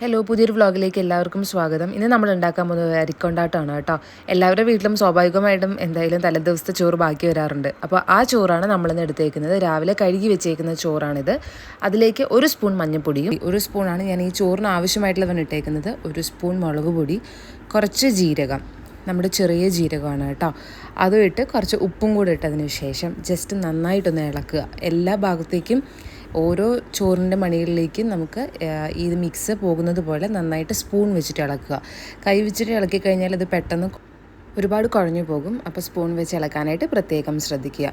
Hello പുതിയൊരു വ്ളോഗിലേക്ക് എല്ലാവർക്കും സ്വാഗതം. ഇന്ന് നമ്മൾ ഉണ്ടാക്കാൻ പോകുന്നത് അരിക്കൊണ്ടാട്ടമാണ് കേട്ടോ. എല്ലാവരുടെ വീട്ടിലും സ്വാഭാവികമായിട്ടും എന്തായാലും തലേദിവസത്തെ ചോറ് ബാക്കി വരാറുണ്ട്. അപ്പോൾ ആ ചോറാണ് നമ്മളിന്ന് എടുത്തേക്കുന്നത്. രാവിലെ കഴുകി വെച്ചേക്കുന്ന ചോറാണിത്. അതിലേക്ക് ഒരു സ്പൂൺ മഞ്ഞൾപ്പൊടിയും ഒരു സ്പൂണാണ് ഞാൻ ഈ ചോറിന് ആവശ്യമായിട്ടുള്ളവൻ ഇട്ടേക്കുന്നത്. ഒരു സ്പൂൺ മുളക് പൊടി കുറച്ച് ജീരകം നമ്മുടെ ചെറിയ ജീരകമാണ് കേട്ടോ. അതും ഇട്ട് കുറച്ച് ഉപ്പും കൂടി ഇട്ടതിന് ശേഷം ജസ്റ്റ് നന്നായിട്ടൊന്ന് ഇളക്കുക. എല്ലാ ഭാഗത്തേക്കും ഓരോ ചോറിന്റെ മണികളിലേക്ക് നമുക്ക് ഈ മിക്സ് പോകുന്നത് പോലെ നന്നായിട്ട് സ്പൂൺ വെച്ചിട്ട് ഇളക്കുക. കൈ വെച്ചിട്ട് ഇളക്കി കഴിഞ്ഞാൽ അത് പെട്ടെന്ന് ഒരുപാട് കുഴഞ്ഞു പോകും. അപ്പോൾ സ്പൂൺ വെച്ച് ഇളക്കാനായിട്ട് പ്രത്യേകം ശ്രദ്ധിക്കുക.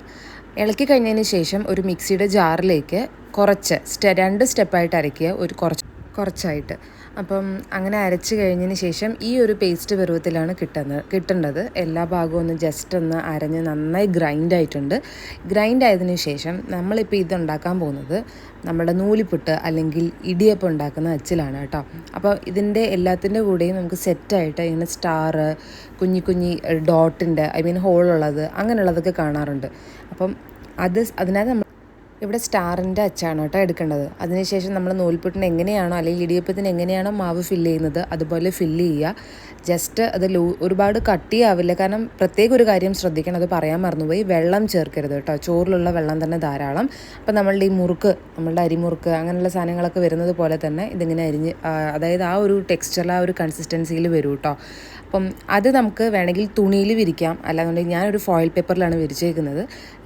ഇളക്കി കഴിഞ്ഞതിന് ശേഷം ഒരു മിക്സിയുടെ ജാറിലേക്ക് കുറച്ച് രണ്ട് സ്റ്റെപ്പായിട്ട് അരയ്ക്കുക. ഒരു കുറച്ച് കുറച്ചായിട്ട്. അപ്പം അങ്ങനെ അരച്ച് കഴിഞ്ഞതിന് ശേഷം ഈ ഒരു പേസ്റ്റ് പരുവത്തിലാണ് കിട്ടുന്നത് കിട്ടേണ്ടത്. എല്ലാ ഭാഗവും ഒന്ന് ജസ്റ്റ് ഒന്ന് അരഞ്ഞ് നന്നായി ഗ്രൈൻഡ് ആയിട്ടുണ്ട്. ഗ്രൈൻഡ് ആയതിന് ശേഷം നമ്മളിപ്പോൾ ഇതുണ്ടാക്കാൻ പോകുന്നത് നമ്മുടെ നൂലിപ്പുട്ട് അല്ലെങ്കിൽ ഇടിയപ്പം ഉണ്ടാക്കുന്ന അച്ചിലാണ് കേട്ടോ. അപ്പോൾ ഇതിന്റെ എല്ലാത്തിന്റെ കൂടെയും നമുക്ക് സെറ്റായിട്ട് ഇങ്ങനെ സ്റ്റാർ കുഞ്ഞി കുഞ്ഞി ഡോട്ടിന്റെ ഐ മീൻ ഹോളുള്ളത് അങ്ങനെയുള്ളതൊക്കെ കാണാറുണ്ട്. അപ്പം അത് അതിനകത്ത് നമ്മൾ ഇവിടെ സ്റ്റാറിന്റെ അച്ചാണ് കേട്ടോ എടുക്കേണ്ടത്. അതിനുശേഷം നമ്മൾ നൂൽപുട്ടിന് എങ്ങനെയാണോ അല്ലെങ്കിൽ ഇടിയപ്പത്തിന് എങ്ങനെയാണോ മാവ് ഫില്ല് ചെയ്യുന്നത് അതുപോലെ ഫില്ല് ചെയ്യുക. ജസ്റ്റ് അത് ലൂ ഒരുപാട് കട്ടിയാവില്ല കാരണം പ്രത്യേക ഒരു കാര്യം ശ്രദ്ധിക്കണം അത് പറയാൻ മറന്നുപോയി. വെള്ളം ചേർക്കരുത് കേട്ടോ. ചോറിലുള്ള വെള്ളം തന്നെ ധാരാളം. അപ്പം നമ്മളുടെ ഈ മുറുക്ക് നമ്മളുടെ അരിമുറുക്ക് അങ്ങനെയുള്ള സാധനങ്ങളൊക്കെ വരുന്നത് പോലെ തന്നെ ഇതിങ്ങനെ അരിഞ്ഞ് അതായത് ആ ഒരു ടെക്സ്ചറിൽ ആ ഒരു കൺസിസ്റ്റൻസിയിൽ വരും കേട്ടോ അപ്പം അത് നമുക്ക് വേണമെങ്കിൽ തുണിയിൽ വിരിക്കാം. അല്ലാന്നുണ്ടെങ്കിൽ ഞാനൊരു ഫോയിൽ പേപ്പറിലാണ് വിരിച്ചേക്കുന്നത്.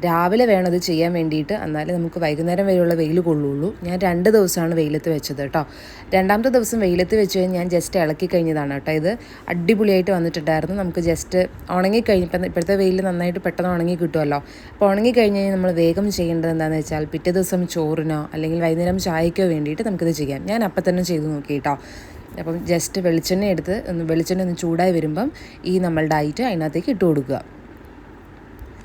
രാവിലെ വേണം അത് ചെയ്യാൻ വേണ്ടിയിട്ട്. എന്നാലേ നമുക്ക് വൈകുന്നേരം വരെയുള്ള വെയിൽ കൊള്ളുള്ളൂ. ഞാൻ രണ്ട് ദിവസമാണ് വെയിലത്ത് വെച്ചത് കേട്ടോ. രണ്ടാമത്തെ ദിവസം വെയിലത്ത് വെച്ച് ഞാൻ ജസ്റ്റ് ഇളക്കി കഴിഞ്ഞതാണ് കേട്ടോ. ഇത് അടിപൊളിയായിട്ട് വന്നിട്ടുണ്ടായിരുന്നു. നമുക്ക് ജസ്റ്റ് ഉണങ്ങി കഴിഞ്ഞപ്പോൾ ഇപ്പോഴത്തെ വെയിൽ നന്നായിട്ട് പെട്ടെന്ന് ഉണങ്ങി കിട്ടുമല്ലോ. അപ്പോൾ ഉണങ്ങി കഴിഞ്ഞ് കഴിഞ്ഞാൽ നമ്മൾ വേഗം ചെയ്യേണ്ടത് എന്താണെന്ന് വെച്ചാൽ പിറ്റേ ദിവസം ചോറിനോ അല്ലെങ്കിൽ വൈകുന്നേരം ചായക്കോ വേണ്ടിയിട്ട് നമുക്കിത് ചെയ്യാം. ഞാൻ അപ്പം തന്നെ ചെയ്ത് നോക്കി കേട്ടോ. അപ്പം ജസ്റ്റ് വെളിച്ചെണ്ണ എടുത്ത് ഒന്ന് വെളിച്ചെണ്ണ ഒന്ന് ചൂടായി വരുമ്പം ഈ നമ്മളുടെ ഐറ്റ് അതിനകത്തേക്ക് ഇട്ട് കൊടുക്കുക.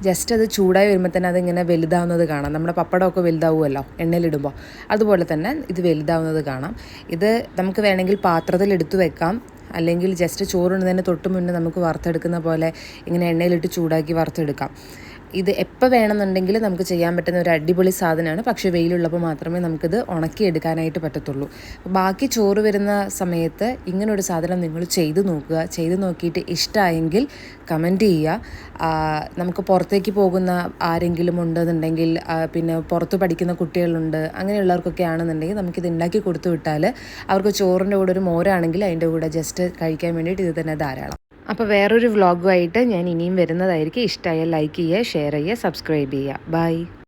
ജസ്റ്റ് അത് ചൂടായി വരുമ്പോൾ തന്നെ അതിങ്ങനെ വലുതാവുന്നത് കാണാം. നമ്മുടെ പപ്പടമൊക്കെ വലുതാവുമല്ലോ എണ്ണയിലിടുമ്പോൾ അതുപോലെ തന്നെ ഇത് വലുതാവുന്നത് കാണാം. ഇത് നമുക്ക് വേണമെങ്കിൽ പാത്രത്തിൽ എടുത്തു വെക്കാം. അല്ലെങ്കിൽ ജസ്റ്റ് ചോറിടുന്നതിന് തൊട്ട് മുന്നേ നമുക്ക് വറുത്തെടുക്കുന്ന പോലെ ഇങ്ങനെ എണ്ണയിലിട്ട് ചൂടാക്കി വറുത്തെടുക്കാം. ഇത് എപ്പോൾ വേണമെന്നുണ്ടെങ്കിൽ നമുക്ക് ചെയ്യാൻ പറ്റുന്ന ഒരു അടിപൊളി സാധനമാണ്. പക്ഷേ വെയിലുള്ളപ്പോൾ മാത്രമേ നമുക്കിത് ഉണക്കിയെടുക്കാനായിട്ട് പറ്റത്തുള്ളൂ. ബാക്കി ചോറ് വരുന്ന സമയത്ത് ഇങ്ങനൊരു സാധനം നിങ്ങൾ ചെയ്ത് നോക്കുക. ചെയ്ത് നോക്കിയിട്ട് ഇഷ്ടമായെങ്കിൽ കമന്റ് ചെയ്യുക. നമുക്ക് പുറത്തേക്ക് പോകുന്ന ആരെങ്കിലും ഉണ്ടെന്നുണ്ടെങ്കിൽ പിന്നെ പുറത്ത് പഠിക്കുന്ന കുട്ടികളുണ്ട് അങ്ങനെയുള്ളവർക്കൊക്കെ ആണെന്നുണ്ടെങ്കിൽ നമുക്കിത് ഉണ്ടാക്കി കൊടുത്തു വിട്ടാൽ അവർക്ക് ചോറിന്റെ കൂടെ ഒരു മോരാണെങ്കിൽ അതിന്റെ കൂടെ ജസ്റ്റ് കഴിക്കാൻ വേണ്ടിയിട്ട് ഇത് തന്നെ ധാരാളം. അപ്പോൾ വേറൊരു വ്ളോഗുമായിട്ട് ഞാൻ ഇനിയും വരുന്നതായിരിക്കും. ഇഷ്ടമായാൽ ലൈക്ക് ചെയ്യുക ഷെയർ ചെയ്യുക സബ്സ്ക്രൈബ് ചെയ്യുക. ബൈ